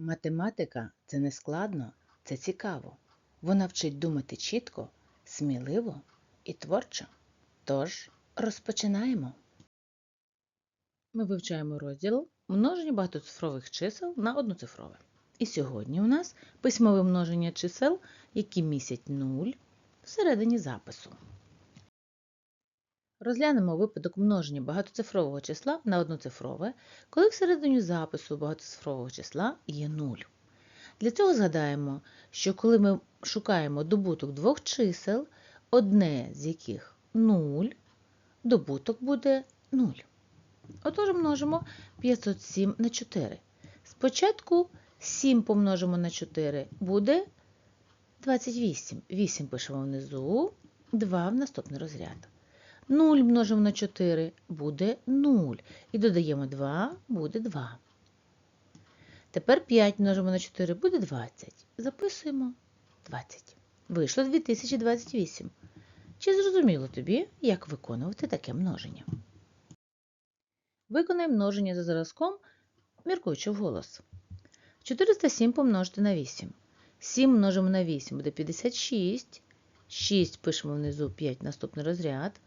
Математика це не складно, це цікаво. Вона вчить думати чітко, сміливо і творчо. Тож розпочинаємо. Ми вивчаємо розділ множення багатоцифрових чисел на одноцифрове. І сьогодні у нас письмове множення чисел, які містять 0 всередині запису. Розглянемо випадок множення багатоцифрового числа на одноцифрове, коли всередині запису багатоцифрового числа є 0. Для цього згадаємо, що коли ми шукаємо добуток двох чисел, одне з яких 0, добуток буде 0. Отож множимо 507 на 4. Спочатку 7 помножимо на 4 буде 28. 8 пишемо внизу, 2 в наступний розряд. 0 множимо на 4 буде 0. І додаємо 2 буде 2. Тепер 5 множимо на 4 буде 20. Записуємо 20. Вийшло 2028. Чи зрозуміло тобі, як виконувати таке множення? Виконаємо множення за зразком, міркуючи вголос. 407 помножити на 8. 7 множимо на 8 буде 56. 6 пишемо внизу 5 наступний розряд.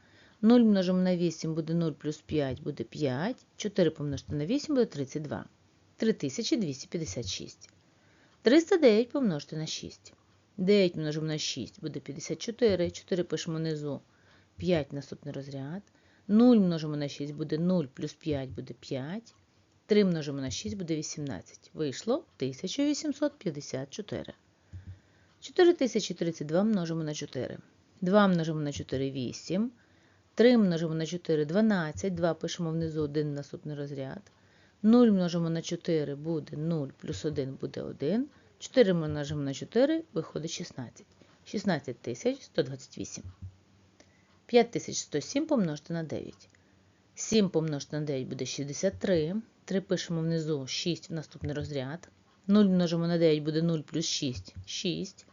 0 множимо на 8 буде 0 плюс 5 буде 5. 4 помножити на 8 буде 32. 3256. 309 помножити на 6. 9 множимо на 6 буде 54. 4 пишемо внизу 5 наступний розряд. 0 множимо на 6 буде 0 плюс 5 буде 5. 3 множимо на 6 буде 18. Вийшло 1854. 4032 множимо на 4. 2 множимо на 4 8. 3 множимо на 4 12. 2 пишемо внизу 1 наступний розряд. 0 множимо на 4 буде 0 плюс 1 буде 1. 4 множимо на 4 виходить 16. 16128. 5107 помножити на 9. 7 помножити на 9 буде 63. 3 пишемо внизу 6 в наступний розряд. 0 множимо на 9 буде 0 плюс 6 6.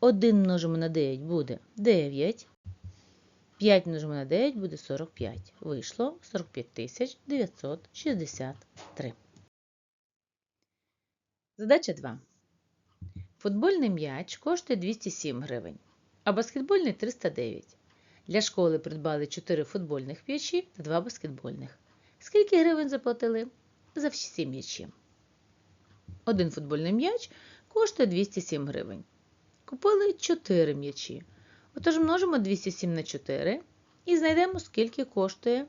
1 множимо на 9 буде 9. 5 множимо на 9 буде 45. Вийшло 45 963. Задача 2. Футбольний м'яч коштує 207 гривень, а баскетбольний 309. Для школи придбали 4 футбольних м'ячі та 2 баскетбольних. Скільки гривень заплатили за всі м'ячі? Один футбольний м'яч коштує 207 гривень. Купили 4 м'ячі. Отож множимо 207 на 4 і знайдемо, скільки коштує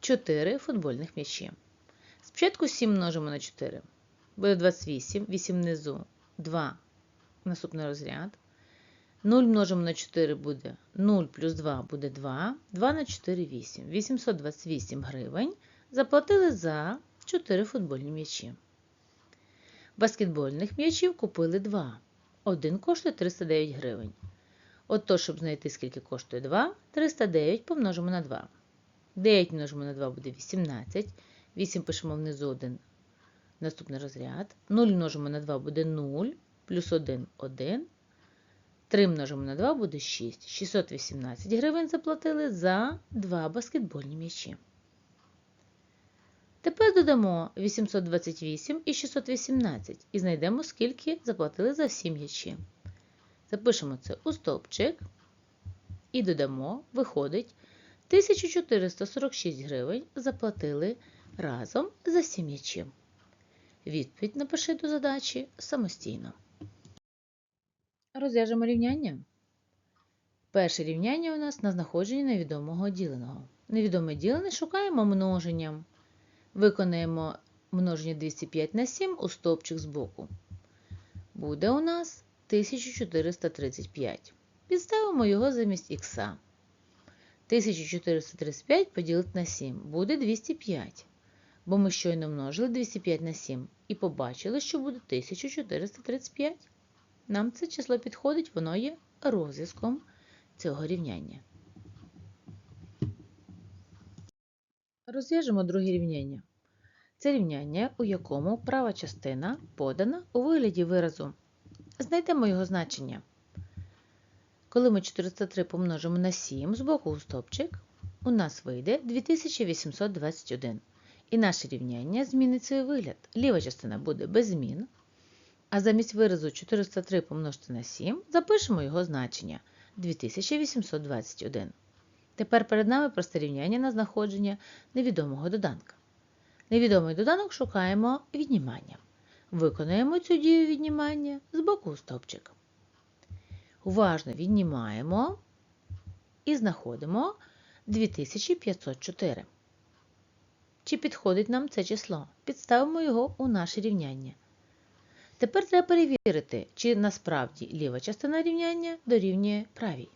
4 футбольних м'ячі. Спочатку 7 множимо на 4. Буде 28, 8 внизу, 2 наступний розряд. 0 множимо на 4 буде 0 плюс 2 буде 2. 2 на 4 8. 828 гривень заплатили за 4 футбольні м'ячі. Баскетбольних м'ячів купили 2. Один коштує 309 гривень. Отож, щоб знайти, скільки коштує 2, 309 помножимо на 2. 9 множимо на 2 буде 18. 8 пишемо внизу 1. Наступний розряд. 0 множимо на 2 буде 0. Плюс 1 1. 3 множимо на 2 буде 6. 618 гривень заплатили за 2 баскетбольні м'ячі. Тепер додамо 828 і 618 і знайдемо, скільки заплатили за всі м'ячі. Запишемо це у стовпчик і додамо, виходить, 1446 гривень заплатили разом за всі м'ячі. Відповідь напиши до задачі самостійно. Розв'яжемо рівняння. Перше рівняння у нас на знаходження невідомого діленого. Невідоме ділене шукаємо множенням. Виконаємо множення 205 на 7 у стовпчик збоку. Буде у нас 1435. Підставимо його замість х. 1435 поділити на 7 буде 205. Бо ми щойно множили 205 на 7 і побачили, що буде 1435. Нам це число підходить, воно є розв'язком цього рівняння. Розв'яжемо друге рівняння. Це рівняння, у якому права частина подана у вигляді виразу. Знайдемо його значення. Коли ми 403 помножимо на 7 з боку у стопчик, у нас вийде 2821. І наше рівняння змінить свій вигляд. Ліва частина буде без змін, а замість виразу 403 помножити на 7 запишемо його значення 2821. Тепер перед нами просте рівняння на знаходження невідомого доданка. Невідомий доданок шукаємо відніманням. Виконуємо цю дію віднімання з боку у стовпчик. Уважно віднімаємо і знаходимо 2504. Чи підходить нам це число? Підставимо його у наше рівняння. Тепер треба перевірити, чи насправді ліва частина рівняння дорівнює правій.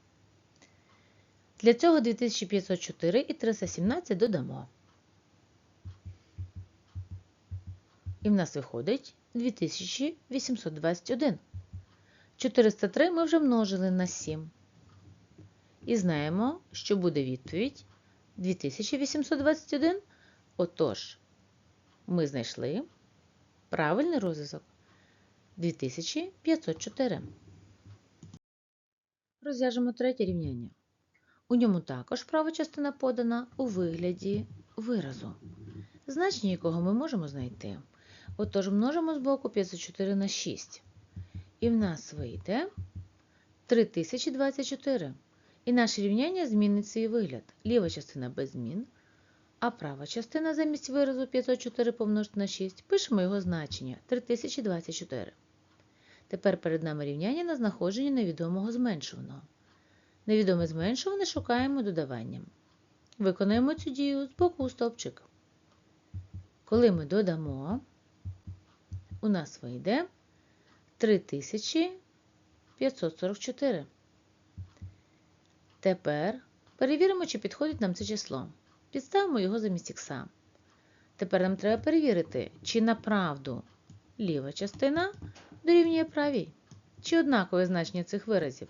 Для цього 2504 і 317 додамо. І в нас виходить 2821. 403 ми вже множили на 7. І знаємо, що буде відповідь 2821. Отож, ми знайшли правильний розв'язок 2504. Розв'яжемо третє рівняння. У ньому також права частина подана у вигляді виразу, значення якого ми можемо знайти. Отож, множимо з боку 504 на 6. І в нас вийде 3024. І наше рівняння змінить свій вигляд. Ліва частина без змін, а права частина замість виразу 504 помножити на 6 пишемо його значення 3024. Тепер перед нами рівняння на знаходження невідомого зменшуваного. Невідоме зменшуване шукаємо додаванням. Виконуємо цю дію з боку у стовпчик. Коли ми додамо, у нас вийде 3544. Тепер перевіримо, чи підходить нам це число. Підставимо його замість ікса. Тепер нам треба перевірити, чи направду ліва частина дорівнює правій, чи однакове значення цих виразів.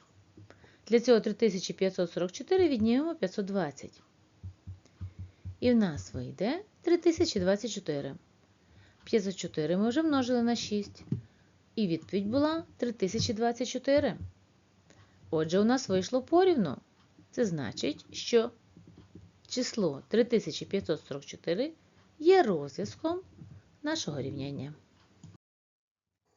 Для цього 3544 віднімемо 520. І в нас вийде 3024. 504 ми вже множили на 6. І відповідь була 3024. Отже, у нас вийшло порівну. Це значить, що число 3544 є розв'язком нашого рівняння.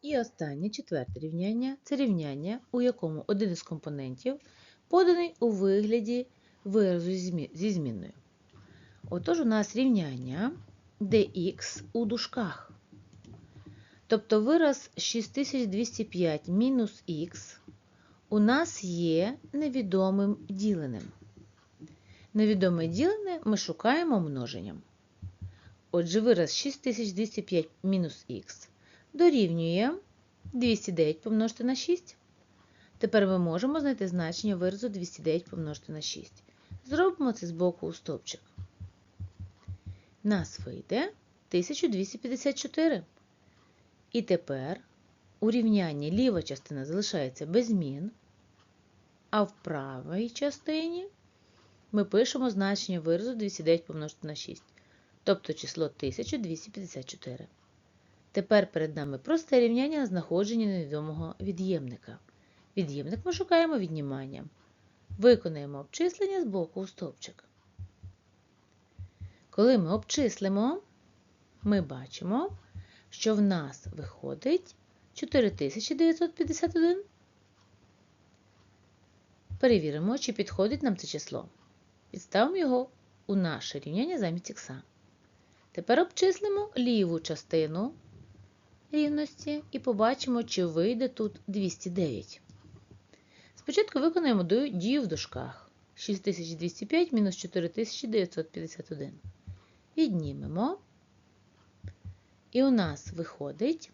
І останнє четверте рівняння це рівняння, у якому один із компонентів поданий у вигляді виразу зі змінною. Отож, у нас рівняння dx у дужках. Тобто вираз 6205 мінус х у нас є невідомим діленим. Невідоме ділене ми шукаємо множенням. Отже, вираз 6205 мінус х дорівнює 209 помножити на 6. Тепер ми можемо знайти значення виразу 209 помножити на 6. Зробимо це з боку у стовпчик. Нас вийде 1254. І тепер у рівнянні ліва частина залишається без змін, а в правій частині ми пишемо значення виразу 209 помножити на 6, тобто число 1254. Тепер перед нами просте рівняння на знаходження невідомого від'ємника. Від'ємник ми шукаємо відніманням. Виконуємо обчислення з боку у стовпчик. Коли ми обчислимо, ми бачимо, що в нас виходить 4951. Перевіримо, чи підходить нам це число. Підставимо його у наше рівняння замість ікса. Тепер обчислимо ліву частину рівності і побачимо, чи вийде тут 209. Спочатку виконаємо дію в дужках. 6205 мінус 4951. Віднімемо. І у нас виходить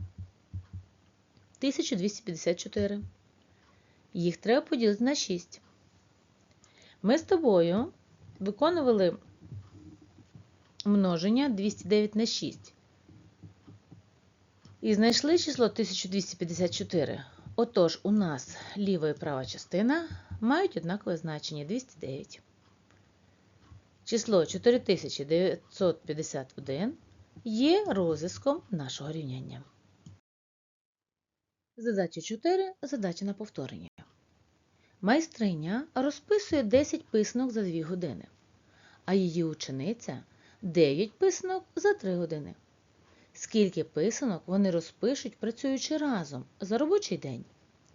1254. Їх треба поділити на 6. Ми з тобою виконували множення 209 на 6. І знайшли число 1254. Отож, у нас ліва і права частина мають однакове значення 209. Число 4951 є розв'язком нашого рівняння. Задача 4. Задача на повторення. Майстриня розписує 10 писанок за 2 години, а її учениця 9 писанок за 3 години. Скільки писанок вони розпишуть, працюючи разом за робочий день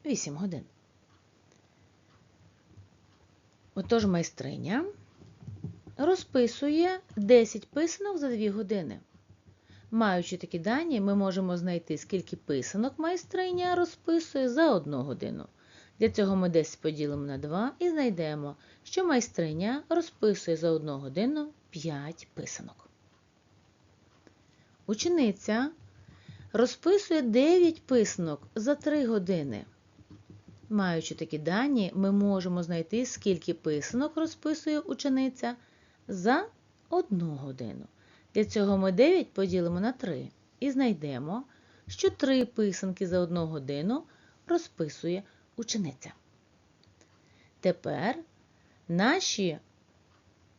8 годин. Отож майстриня розписує 10 писанок за 2 години. Маючи такі дані, ми можемо знайти, скільки писанок майстриня розписує за 1 годину. Для цього ми 10 поділимо на 2 і знайдемо, що майстриня розписує за 1 годину 5 писанок. Учениця розписує 9 писанок за 3 години. Маючи такі дані, ми можемо знайти, скільки писанок розписує учениця за 1 годину. Для цього ми 9 поділимо на 3 і знайдемо, що 3 писанки за 1 годину розписує учениця. Тепер наші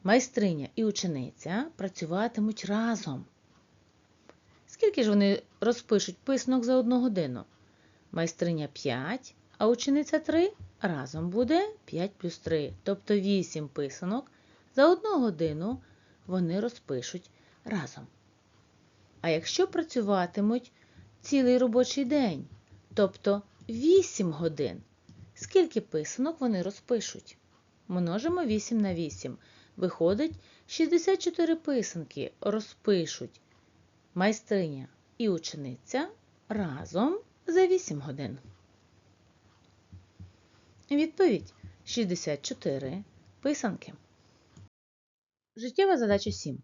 майстриня і учениця працюватимуть разом. Скільки ж вони розпишуть писанок за 1 годину? Майстриня 5, а учениця 3 разом буде 5 плюс 3, тобто 8 писанок за 1 годину вони розпишуть разом. А якщо працюватимуть цілий робочий день, тобто 8 годин, скільки писанок вони розпишуть? Множимо 8 на 8. Виходить, 64 писанки розпишуть майстриня і учениця разом за 8 годин. Відповідь 64 писанки. Життєва задача 7.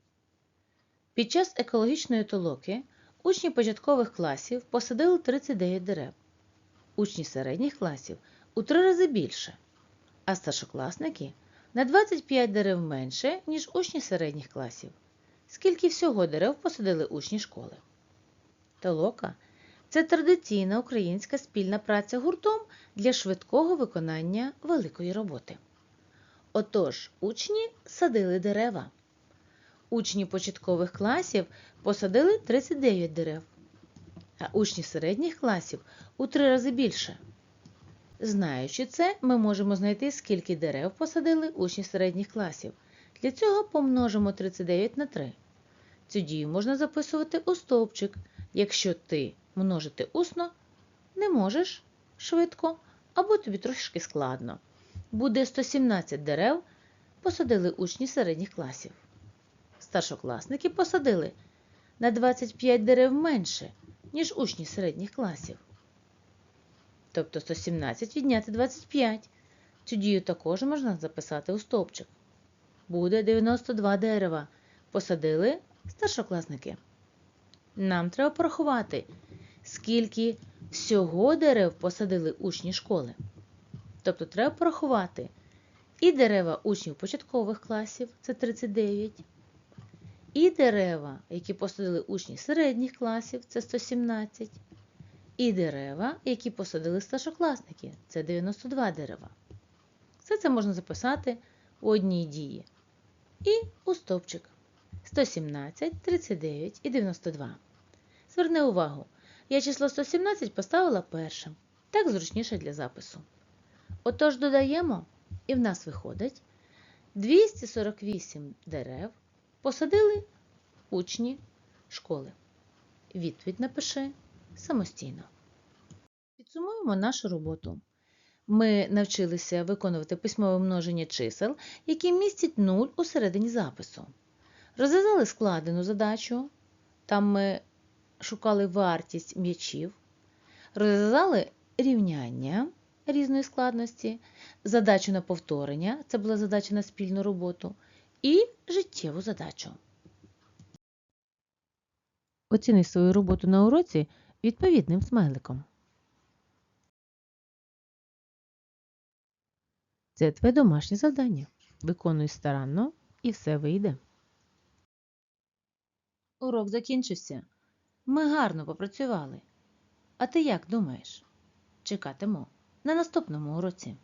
Під час екологічної толоки учні початкових класів посадили 39 дерев, учні середніх класів у 3 рази більше, а старшокласники на 25 дерев менше, ніж учні середніх класів. Скільки всього дерев посадили учні школи? Толока це традиційна українська спільна праця гуртом для швидкого виконання великої роботи. Отож, учні садили дерева. Учні початкових класів посадили 39 дерев, а учні середніх класів у три рази більше. Знаючи це, ми можемо знайти, скільки дерев посадили учні середніх класів. Для цього помножимо 39 на 3. Цю дію можна записувати у стовпчик, якщо ти множити усно не можеш швидко або тобі трошки складно. Буде 117 дерев посадили учні середніх класів. Старшокласники посадили на 25 дерев менше, ніж учні середніх класів. Тобто 117 відняти 25. Цю дію також можна записати у стовпчик. Буде 92 дерева. Посадили старшокласники. Нам треба порахувати, скільки всього дерев посадили учні школи. Тобто треба порахувати і дерева учнів початкових класів це 39, і дерева, які посадили учні середніх класів це 117, і дерева, які посадили старшокласники це 92 дерева. Все це можна записати у одній дії. І у стовпчик 117, 39 і 92. Зверни увагу, я число 117 поставила першим. Так зручніше для запису. Отож додаємо, і в нас виходить 248 дерев посадили учні школи. Відповідь напиши самостійно. Підсумуємо нашу роботу. Ми навчилися виконувати письмове множення чисел, які містять 0 у середині запису. Розв'язали складену задачу. Там ми шукали вартість м'ячів, розв'язали рівняння різної складності, задачу на повторення це була задача на спільну роботу, і життєву задачу. Оціни свою роботу на уроці відповідним смайликом. Це твоє домашнє завдання. Виконуй старанно і все вийде. Урок закінчився. Ми гарно попрацювали. А ти як думаєш? Чекатиму на наступному уроці.